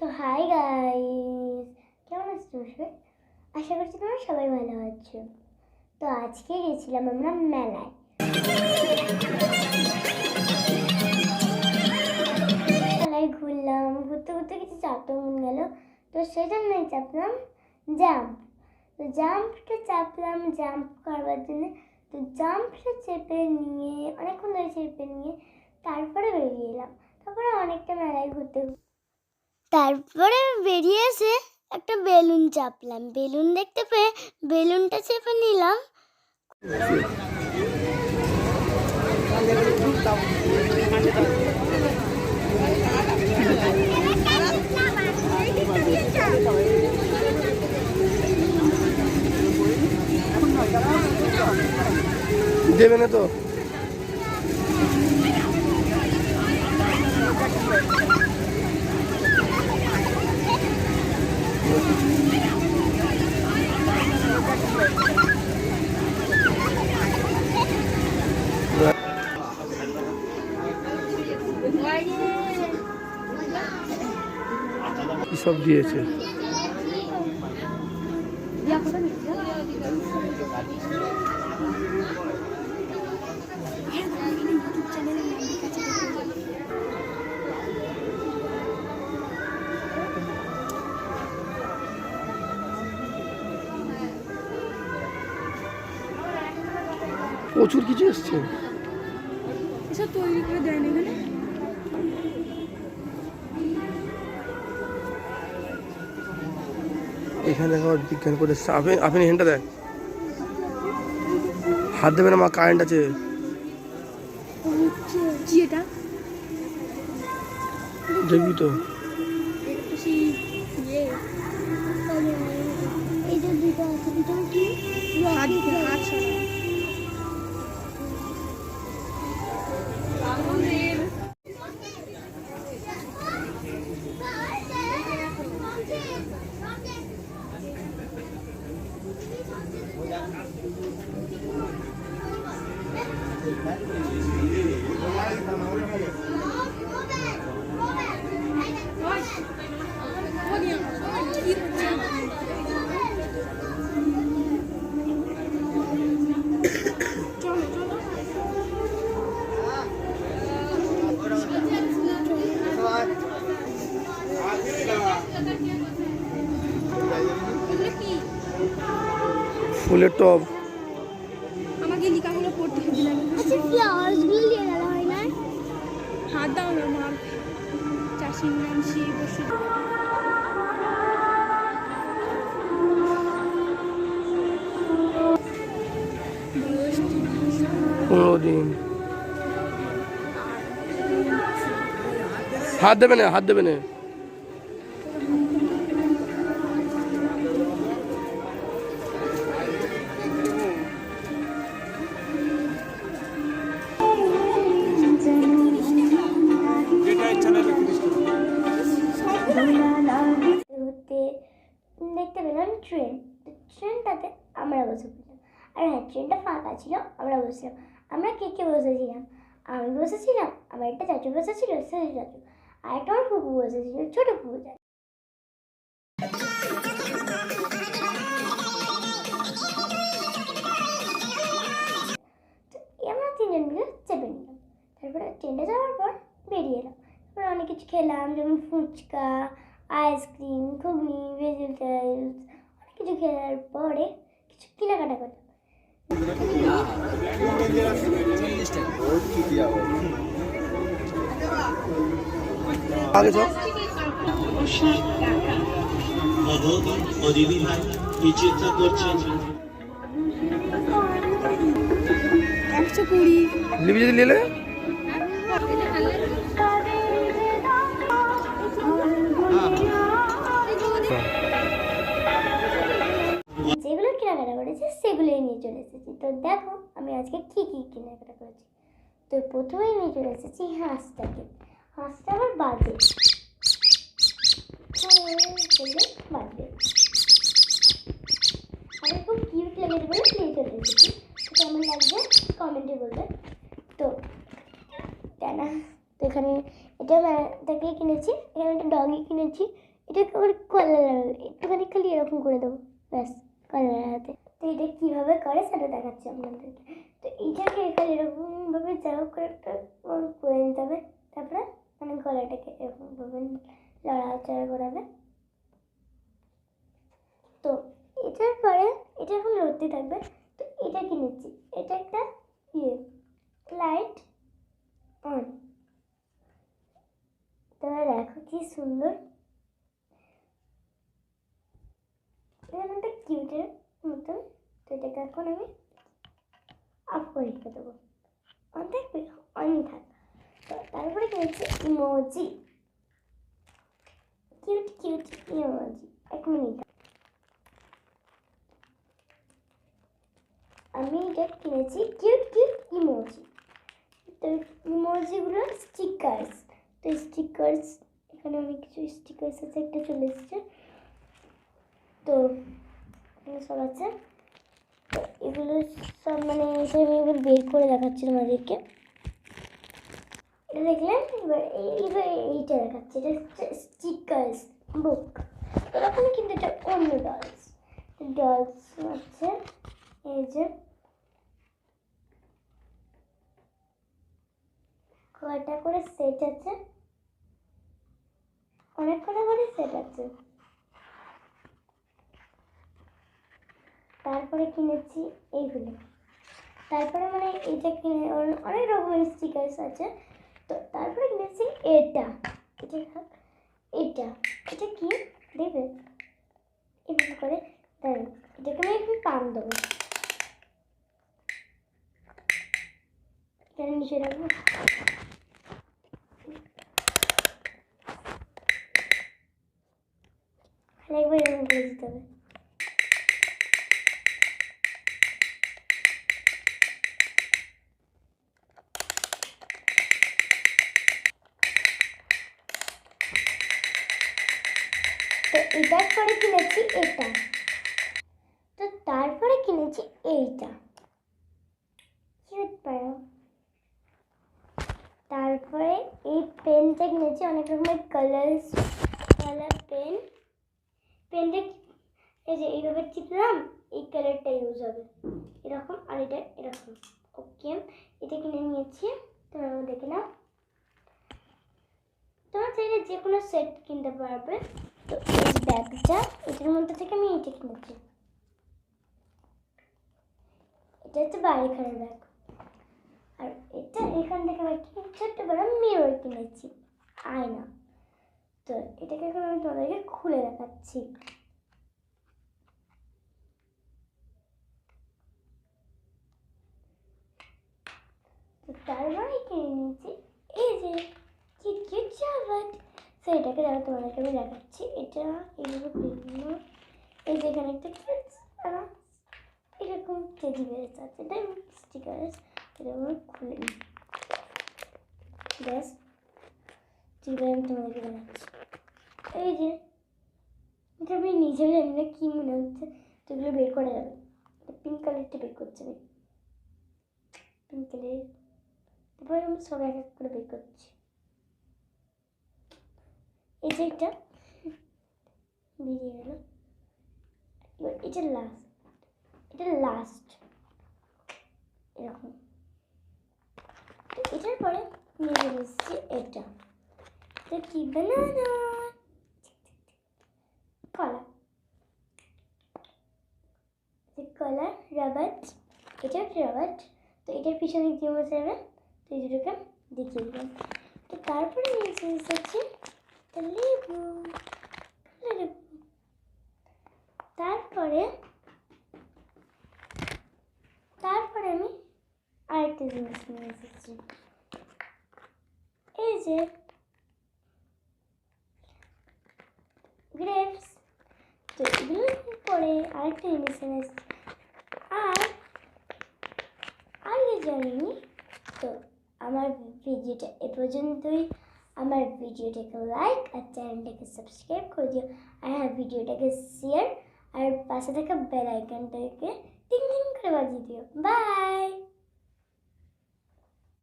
তো hi guys, কেমন আছো তোমরা আশা করছি তোমরা সবাই ভালো আছো। তো আজকে গেছিলাম আমরা মেলায়। মেলায় ঘুরলাম, ঘুরতে ঘুরতে কিছু চাপতে মন গেল। তো সেই জন্যই চাপলাম জাম্প। তো জাম্পটা চাপলাম, জাম্প করবার জন্য। তো জাম্পটা চেপে নিয়ে, অনেকক্ষণ ধরে চেপে নিয়ে তারপরে বেরিয়ে এলাম। তারপরে অনেকটা মেলায় ঘুরতে তারপরে বেরিয়ে এসে একটা বেলুন চাপলাম। বেলুন দেখতে পেয়ে বেলুনটা চেপে নিলাম। দেবে না তো? সব দিয়েছে। প্রচুর কিছু এসছে। এসব তৈরি করে দেয় না এখানে? এখানে দেখো বিজ্ঞান করে এসছে। আপনি আপনি হেনটা দেন হাত দেবে না মা কারেন্ট আছে। দেখবি তো। ইয়ে হাত ফুলের টব আমাকে লিখাগুলো পড়তে হবে না। আচ্ছা ফ্লাওয়ার্সগুলো নিয়ে গেল হয় না? হাত দাও না মার চাষির নাম শিব বসে। পনেরো দিন। হাত দেবে না হাত দেবে না। আর ট্রেনটা ফাঁকা ছিল, আমরা বসলাম আমরা কে কে বসেছিলাম? আমি বসেছিলাম, আমার একটা চাচু বসেছিল সেই চাচু। আর একটা আমার ফুপু বসেছিল, ছোটো ফুপু চাচু। আমরা তিনজন মিলে চেপে নিলাম। তারপরে ট্রেনটা যাওয়ার পর বেরিয়ে এলাম। তারপরে অনেক কিছু খেলাম, যেমন ফুচকা, আইসক্রিম, ঘুগনি, ভেজিটেবলস, অনেক কিছু খেলার পরে কিছু কেনাকাটা করলাম। যদি নিলে যেগুলো কেনাকাটা করেছি সেগুলোই নিয়ে চলে এসেছি তো দেখো, আমি আজকে কী কী কেনাকাটা করেছি। তো প্রথমেই নিয়ে চলে এসেছি হাঁসটাকে। হাঁসটা আবার বাজে। বাজবে। আমি খুব কিউট লেগেছে বলে নিয়ে চলে এসেছি। কেমন লাগবে কমেন্টে বলবে। তো, তাই না? তো এখানে এটা থেকে কিনেছি। এখানে একটা ডগি কিনেছি। এটা করে কলার একটুখানি খালি এরকম করে দেবো। ব্যাস, কলার লাগাতে। তো এটা কীভাবে করে সেটা দেখাচ্ছি আপনাদেরকে। তো এইটাকে এখানে এরকমভাবে যা হোক করে একটা করে নিতে হবে। তারপরে মানে গলাটাকে এরকমভাবে লড়াচড়া করাবে তো এটার পরে এটা এখন লড়তে থাকবে। তো এটা কিনেছি এটা একটা ইয়ে লাইট অন। তোমরা দেখো কি সুন্দর। একটা কিউটের এখন আমি অফ করে রেখে দেবো। অন থাকবে অনই থাক তো তারপরে কিনেছি ইমোজি কিউট কিউট ইমোজি এক মিনিট আমি এটা কিনেছি কিউট কিউট ইমোজি তো ইমোজিগুলো স্টিকার্স তো স্টিকার্স এখানে অনেক কিছু স্টিকার্স আছে, একটা চলে এসেছে। তো সব আছে। এগুলো সব মানে আমি এবার বের করে দেখাচ্ছি তোমাদেরকে এটা দেখলেন? এবার এই- এবার এইটা দেখাচ্ছি। এটা হচ্ছে স্টিকার্স বুক এরকম কিন্তু এটা অন্য ডলস ডলস হচ্ছে এই যে কয়টা করে সেট আছে? অনেক কটা করে সেট আছে। তারপরে কিনেছি এইগুলো তারপরে মানে এটা কিনে অনেক রকমের স্টিকার্স আছে। তো তারপরে কিনেছি এটা। এটা এটা। এটা কি? দেবে? এভাবে করে। দাঁড়ান এটাকে আমি একটু টান দেবো। এখানে নিচে রাখব। একবার এরকম করে দিতে হবে। এটার পরে কিনেছি এটা। তো তারপরে কিনেছি এইটা। পারো। তারপরে এই পেনটা কিনেছি, অনেক রকমের কালার্স কালার পেন পেনটা এই যে এইভাবে চিপলাম এই কালারটা ইউজ হবে। এরকম আর এটা এরকম। ওকে এটা কিনে নিয়েছি। তোমরা দেখে নাও। তোমরা চাইলে যে কোনো সেট কিনতে পারবে। তো এই ব্যাগটা, এটার মধ্যে থেকে আমি এটা কিনেছি। এটা হচ্ছে বাড়িখানের ব্যাগ। আর এটা এখান থেকে আমি একটা ছোট্ট বড় মিরর কিনেছি, আয়না। তো এটাকে এখন আমি তোমাদেরকে খুলে দেখাচ্ছি। তারপরে কিনে নিয়েছি এই যে কিট কিট চাওয়াট তো এটাকে যারা তোমাদেরকে আমি দেখাচ্ছি, এটা এইভাবে বিভিন্ন, এই যে এখানে একটা এরকম টেডি বেস আছে এটা স্টিকার্স এটা খুলে নিই। ব্যাস যেগুলো আমি তোমাদেরকে দেখাচ্ছি। এই যে, এটা আমি নিজেও জানি না কী মনে হচ্ছে, তো এগুলো বের করা যাবে পিঙ্ক কালারটা বের করছে আমি। পিঙ্ক কালার তারপরে আমি সব এক এক করে বের করছি। এই যে এটা বেরিয়ে গেল এবার এটা লাস্ট এটা লাস্ট এরকম এটার পরে নিয়ে এসেছি এটা তো কি বানানা কলা কলা রাবাট এটা রাবাট তো এটার পিছনে দিয়ে বসে যাবে তো এই দুটোকে দেখিয়ে দিলাম তো তারপরে নিয়ে এসে এসেছি লেবু তারপরে তারপরে আমি আরেকটা জিনিস নিয়ে এসেছি। এই যে গ্রেপস তো এগুলো পরে আরেকটা জিনিস এনে এসেছি। আর আগে জানিনি, তো আমার ভিডিওটা এ পর্যন্তই। আমার ভিডিওটাকে লাইক আর চ্যানেলটাকে সাবস্ক্রাইব করে দিও। আর হ্যাঁ ভিডিওটাকে শেয়ার আর পাশে থাকা বেল আইকনটাকে টিং টিং করে বাজিয়ে দিও। বাই